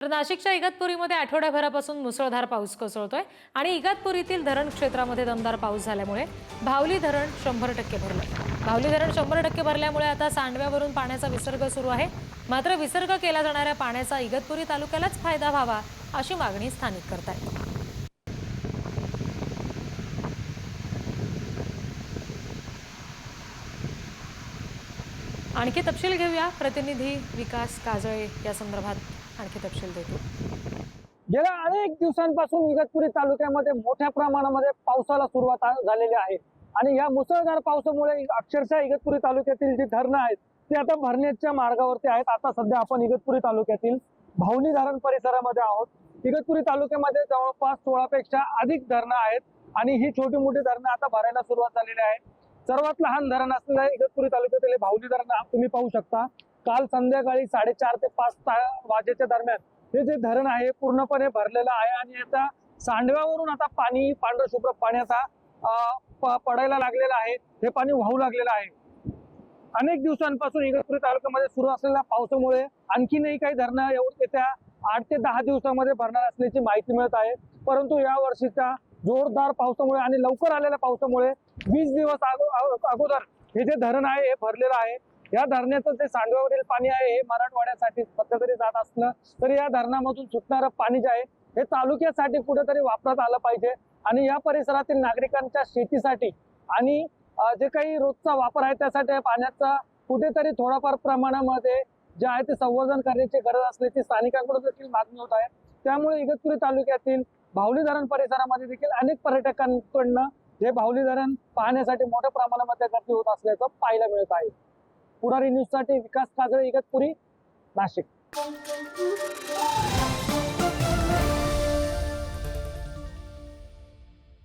तर नाशिकच्या इगतपुरीमध्ये आठवड्याभरापासून मुसळधार पाऊस कोसळतोय आणि इगतपुरीतील धरण क्षेत्रामध्ये दमदार पाऊस झाल्यामुळे भावली धरण शंभर टक्के भरलं भावली धरण शंभर टक्के भरल्यामुळे आता सांडव्यावरून पाण्याचा विसर्ग सुरू आहे. मात्र विसर्ग केला जाणाऱ्या पाण्याचा इगतपुरी तालुक्यालाच फायदा व्हावा अशी मागणी स्थानिक करतायत. आणखी तपशील घेऊया. प्रतिनिधी विकास काजळे या संदर्भात. आणखी तपशील देतो. गेल्या अनेक दिवसांपासून इगतपुरी तालुक्यामध्ये मोठ्या प्रमाणामध्ये पावसाला सुरुवात झालेली आहे. आणि या मुसळधार पावसामुळे अक्षरशः इगतपुरी तालुक्यातील जी धरणं आहेत ती आता भरण्याच्या मार्गावरती आहेत. आता सध्या आपण इगतपुरी तालुक्यातील भावनी धरण परिसरामध्ये आहोत. इगतपुरी तालुक्यामध्ये जवळपास सोळापेक्षा अधिक धरणं आहेत आणि ही छोटी मोठी धरणं आता भरायला सुरुवात झालेली आहे. सर्वात लहान धरण असलेलं इगतपुरी तालुक्यातील हे भावली धरण तुम्ही पाहू शकता. काल संध्याकाळी साडेचार ते पाच ता- वाजेच्या दरम्यान हे जे धरण आहे पूर्णपणे भरलेलं आहे आणि आता सांडव्यावरून आता पाणी पांढरं शुभ्र पाण्याचा पडायला लागलेलं आहे. हे पाणी वाहू लागलेलं आहे. अनेक दिवसांपासून इगतपुरी तालुक्यामध्ये सुरू असलेल्या पावसामुळे आणखीनही काही धरणं एवढं येत्या आठ ते दहा दिवसामध्ये भरणार असल्याची माहिती मिळत आहे. परंतु या वर्षीच्या जोरदार पावसामुळे आणि लवकर आलेल्या पावसामुळे वीस दिवस अगोदर हे जे धरण आहे हे भरलेलं आहे. या धरणाचं जे सांडव्यावरील पाणी आहे हे मराठवाड्यासाठी सध्या जात असलं तरी या धरणामधून सुटणारं पाणी जे आहे हे तालुक्यासाठी कुठेतरी वापरात आलं पाहिजे. आणि या परिसरातील नागरिकांच्या शेतीसाठी आणि जे काही रोजचा वापर आहे त्यासाठी या पाण्याचा कुठेतरी थोडाफार प्रमाणामध्ये जे आहे ते संवर्धन करण्याची गरज असल्याची स्थानिकांकडून देखील मागणी होत आहे. त्यामुळे इगतपुरी तालुक्यातील भावली धरण परिसरामध्ये देखील अनेक पर्यटकांकडनं हे भावली धरण पाहण्यासाठी मोठ्या प्रमाणामध्ये गर्दी होत असल्याचं पाहायला मिळत आहे. पुढारी न्यूजसाठी विकास काजळे इगतपुरी नाशिक.